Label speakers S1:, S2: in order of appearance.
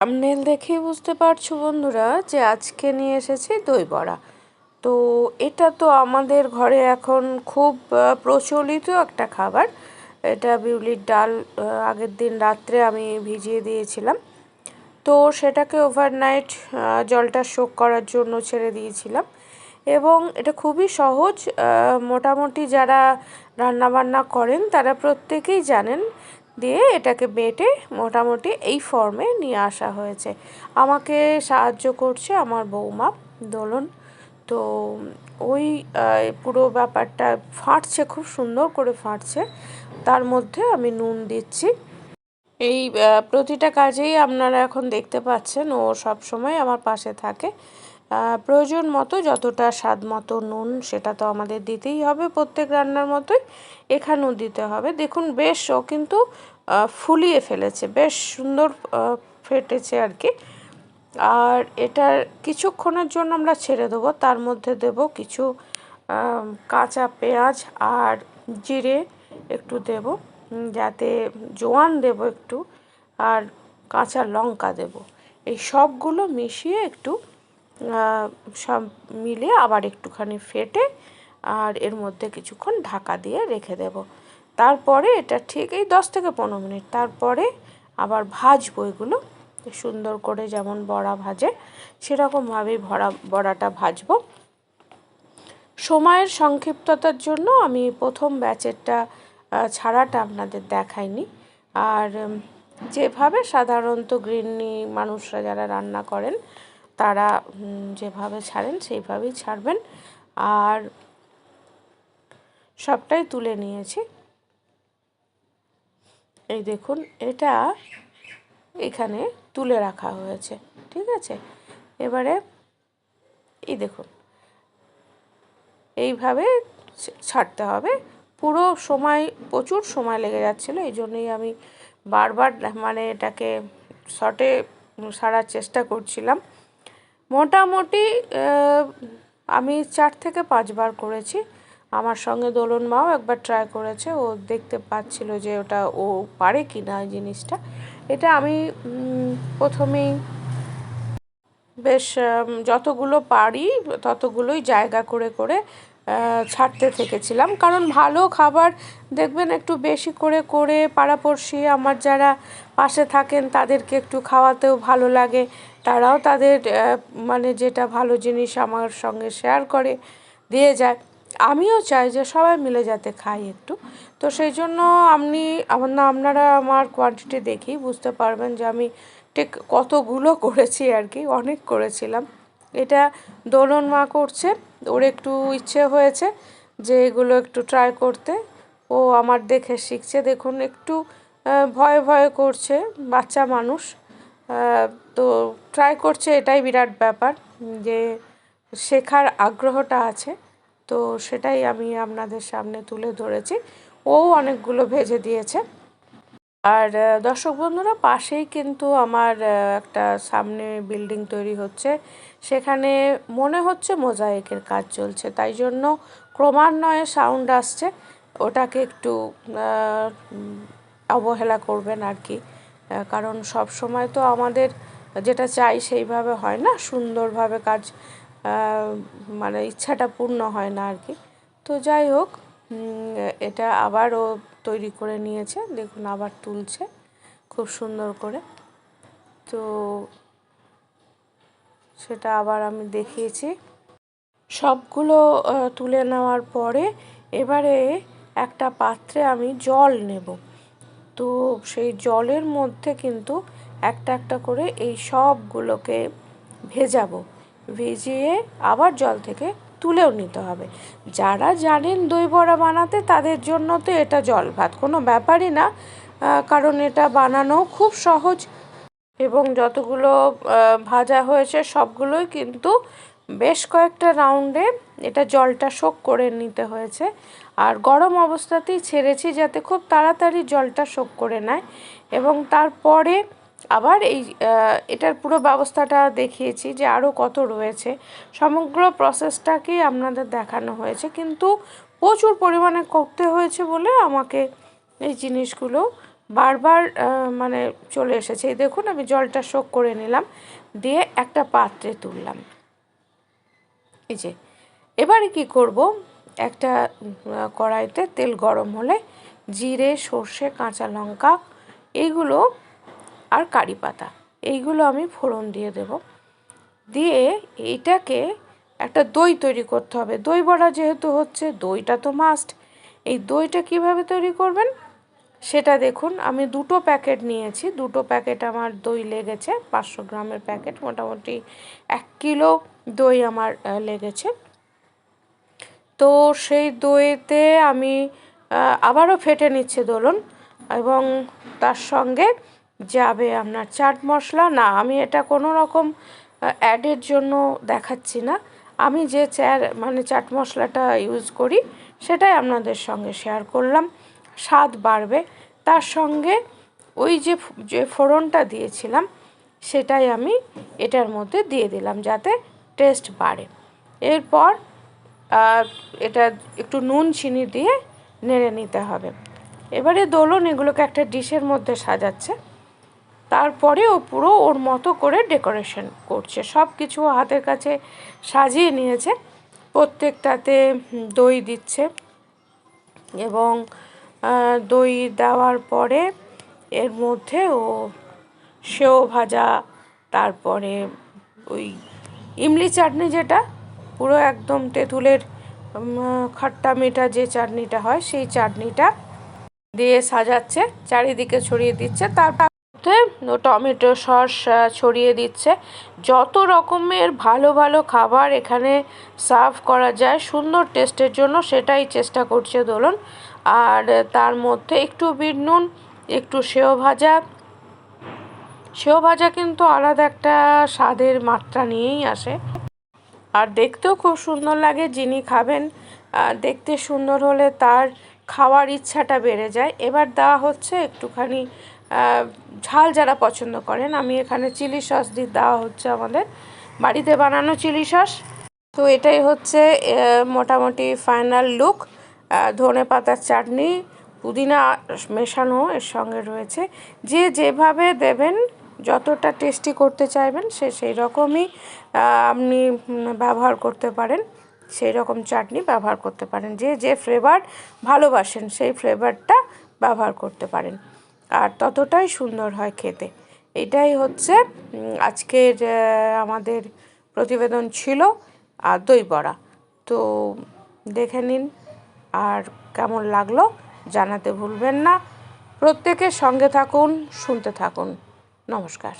S1: আমনেল দেখেই বুঝতে পারছ বন্ধুরা যে আজকে নিয়ে এসেছি দই বড়া। তো এটা তো আমাদের ঘরে এখন খুব প্রচলিত একটা খাবার। এটা বিউলির ডাল আগের দিন রাত্রে আমি ভিজিয়ে দিয়েছিলাম। তো সেটাকে ওভারনাইট জলটা শোক করার জন্য ছেড়ে দিয়েছিলাম। এবং এটা খুবই সহজ মোটামুটি যারা রান্নাবান্না করেন তারা প্রত্যেকেই জানেন দিয়ে এটাকে বেটে মোটামুটি এই ফর্মে নিয়ে আসা হয়েছে। আমাকে সাহায্য করছে আমার বৌমা, দোলন। তো ওই পুরো ব্যাপারটা ফাটছে, খুব সুন্দর করে ফাটছে। তার মধ্যে আমি নুন দিচ্ছি। এই প্রতিটা কাজেই আপনারা এখন দেখতে পাচ্ছেন, ও সব সময় আমার পাশে থাকে। প্রয়োজন মতো যতটা স্বাদ মতো নুন, সেটা তো আমাদের দিতেই হবে প্রত্যেক রান্নার মতোই। এখানেও দিতে হবে। দেখুন, বেশ, ও কিন্তু ফুলিয়ে ফেলেছে। বেশ সুন্দর ফেটেছে আর কি। আর এটার কিছুক্ষণের জন্য আমরা ছেড়ে দেবো। তার মধ্যে দেব কিছু কাঁচা পেঁয়াজ আর জিরে একটু দেব। যাতে জোয়ান দেব একটু আর কাঁচা লঙ্কা দেব। এই সবগুলো মিশিয়ে একটু সব মিলিয়ে আবার একটুখানি ফেটে আর এর মধ্যে কিছুক্ষণ ঢাকা দিয়ে রেখে দেব। তারপরে এটা ঠিক এই দশ থেকে পনেরো মিনিট। তারপরে আবার ভাজবো এগুলো, সুন্দর করে যেমন বড়া ভাজে, সেরকমভাবেই ভরা, বড়াটা ভাজবো। সময়ের সংক্ষিপ্ততার জন্য আমি প্রথম ব্যাচেরটা ছাড়াটা আপনাদের দেখাইনি। আর যেভাবে সাধারণত গৃহিণী মানুষরা যারা রান্না করেন, তারা যেভাবে ছাড়েন সেইভাবেই ছাড়বেন। আর সবটাই তুলে নিয়েছি। এই দেখুন, এটা এখানে তুলে রাখা হয়েছে, ঠিক আছে? এবারে এই দেখুন, এইভাবে ছাড়তে হবে। পুরো সময়, প্রচুর সময় লেগে যাচ্ছিল, এই জন্যই আমি বারবার মানে এটাকে শর্টে সারার চেষ্টা করছিলাম। মোটামুটি আমি চার থেকে পাঁচবার করেছি। আমার সঙ্গে দোলন মাও একবার ট্রাই করেছে, ও দেখতে পাচ্ছিল যে ওটা ও পারে কি না জিনিসটা। এটা আমি প্রথমেই বেশ যতগুলো পারি ততগুলোই জায়গা করে করে ছাড়তে থেকেছিলাম। কারণ ভালো খাবার দেখবেন একটু বেশি করে করে পাড়াপড়শি আমার যারা পাশে থাকেন তাদেরকে একটু খাওয়াতেও ভালো লাগে। তারাও তাদের মানে যেটা ভালো জিনিস আমার সঙ্গে শেয়ার করে, দিয়ে যায়। আমিও চাই যে সবাই মিলে যাতে খাই একটু। তো সেই জন্য আপনি না, আপনারা আমার কোয়ান্টিটি দেখেই বুঝতে পারবেন যে আমি ঠিক কতগুলো করেছি আর কি, অনেক করেছিলাম। এটা দোলন মা করছে, ওর একটু ইচ্ছে হয়েছে যে এগুলো একটু ট্রাই করতে। ও আমার দেখে শিখছে, দেখুন একটু ভয়ে ভয়ে করছে, বাচ্চা মানুষ। তো ট্রাই করছে, এটাই বিরাট ব্যাপার যে শেখার আগ্রহটা আছে। তো সেটাই আমি আপনাদের সামনে তুলে ধরেছি। ও অনেকগুলো ভেজে দিয়েছে। আর দর্শক বন্ধুরা, পাশেই কিন্তু আমার একটা সামনে বিল্ডিং তৈরি হচ্ছে। সেখানে মনে হচ্ছে মোজাইকের কাজ চলছে। তাই জন্য ক্রমান্বয়ে সাউন্ড আসছে। ওটাকে একটু অবহেলা করবেন আর কি। কারণ সব সময় তো আমাদের যেটা চাই সেইভাবে হয় না। সুন্দরভাবে কাজ মানে ইচ্ছাটা পূর্ণ হয় না আর কি। তো যাই হোক এটা আবারও তৈরি করে নিয়েছে। দেখুন, আবার তুলছে খুব সুন্দর করে। তো সেটা আবার আমি দেখিয়েছি। সবগুলো তুলে নেওয়ার পরে এবারে একটা পাত্রে আমি জল নেব। তো সেই জলের মধ্যে কিন্তু একটা একটা করে এই সবগুলোকে ভেজাবো। ভিজিয়ে আবার জল থেকে তুলেও নিতে হবে। যারা জানেন দই বড়া বানাতে, তাদের জন্য তো এটা জল ভাত। কোনো ব্যাপারই না কারণ এটা বানানো খুব সহজ। এবং যতগুলো ভাজা হয়েছে সবগুলোই কিন্তু বেশ কয়েকটা রাউন্ডে এটা জলটা শোক করে নিতে হয়েছে। আর গরম অবস্থাতেই ছেড়েছি যাতে খুব তাড়াতাড়ি জলটা শোক করে নেয়। এবং তারপরে আবার এই এটার পুরো ব্যবস্থাটা দেখিয়েছি যে আরও কত রয়েছে। সমগ্র প্রসেসটাকেই আপনাদের দেখানো হয়েছে, কিন্তু প্রচুর পরিমাণে করতে হয়েছে বলে আমাকে এই জিনিসগুলো বারবার মানে চলে এসেছে। এই দেখুন, আমি জলটা শোক করে নিলাম, দিয়ে একটা পাত্রে তুললাম। এই যে, এবারে কি করব? একটা কড়াইতে তেল গরম হলে জিরে, সর্ষে, কাঁচা লঙ্কা এইগুলো আর কারি পাতা। এইগুলো আমি ফোড়ন দিয়ে দেব। দিয়ে এইটাকে একটা দই তৈরি করতে হবে। দই বড়া যেহেতু হচ্ছে, দইটা তো মাস্ট এই দইটা কীভাবে তৈরি করবেন? সেটা দেখুন, আমি দুটো প্যাকেট নিয়েছি। দুটো প্যাকেট আমার দই লেগেছে, পাঁচশো গ্রামের প্যাকেট, মোটামুটি এক কিলো দই আমার লেগেছে। তো সেই দইতে আমি আবারও ফেটে নিচ্ছে দোলন এবং তার সঙ্গে যাবে আপনার চাট মশলা? না, আমি এটা কোনো রকম অ্যাডের জন্য দেখাচ্ছি না। আমি যে চার মানে চাট মশলাটা ইউজ করি, সেটাই আপনাদের সঙ্গে শেয়ার করলাম। স্বাদ বাড়বে। তার সঙ্গে ওই যে যে ফোড়নটা দিয়েছিলাম, সেটাই আমি এটার মধ্যে দিয়ে দিলাম যাতে টেস্ট বাড়ে। এরপর এটা একটু নুন, চিনি দিয়ে নেড়ে নিতে হবে। এবারে দোলন এগুলোকে একটা ডিশের মধ্যে সাজাচ্ছে। তারপরে ও পুরো ওর মতো করে ডেকোরেশন করছে। সব কিছু হাতের কাছে সাজিয়ে নিয়েছে। প্রত্যেকটাতে দই দিচ্ছে এবং দই দেওয়ার পরে এর মধ্যে ও সেও ভাজা, তারপরে ওই ইমলি চাটনি যেটা, পুরো একদম তেঁতুলের খাট্টা মিঠা যে চাটনিটা হয়, সেই চাটনিটা দিয়ে সাজাচ্ছে, চারিদিকে ছড়িয়ে দিচ্ছে। তারপর মধ্যে টমেটো সস ছড়িয়ে দিচ্ছে। যত রকমের ভালো ভালো খাবার এখানে সার্ভ করা যায়, সুন্দর টেস্টের জন্য সেটাই চেষ্টা করছে দোলন। আর তার মধ্যে একটু বিট নুন, একটু সেও ভাজা। সেও ভাজা কিন্তু আলাদা একটা স্বাদের মাত্রা নিয়েই আসে। আর দেখতেও খুব সুন্দর লাগে যিনি খাবেন। দেখতে সুন্দর হলে তার খাওয়ার ইচ্ছাটা বেড়ে যায়। এবার দেওয়া হচ্ছে একটুখানি ঝাল যারা পছন্দ করেন, আমি এখানে চিলি সস দিয়ে দেওয়া হচ্ছে আমাদের। বাড়িতে বানানো চিলি সস। তো এটাই হচ্ছে মোটামুটি ফাইনাল লুক ধনে পাতার চাটনি, পুদিনা মেশানো এর সঙ্গে রয়েছে। যে যেভাবে দেবেন, যতটা টেস্টি করতে চাইবেন, সে সেই রকমই আপনি ব্যবহার করতে পারেন। সেই রকম চাটনি ব্যবহার করতে পারেন। যে যে ফ্লেভার ভালোবাসেন, সেই ফ্লেভারটা ব্যবহার করতে পারেন। আর ততটাই সুন্দর হয় খেতে। এটাই হচ্ছে আজকের আমাদের প্রতিবেদন ছিল, আর দই বড়া। তো দেখে নিন আর কেমন লাগল, জানাতে ভুলবেন না। প্রত্যেকের সঙ্গে থাকুন, শুনতে থাকুন। নমস্কার।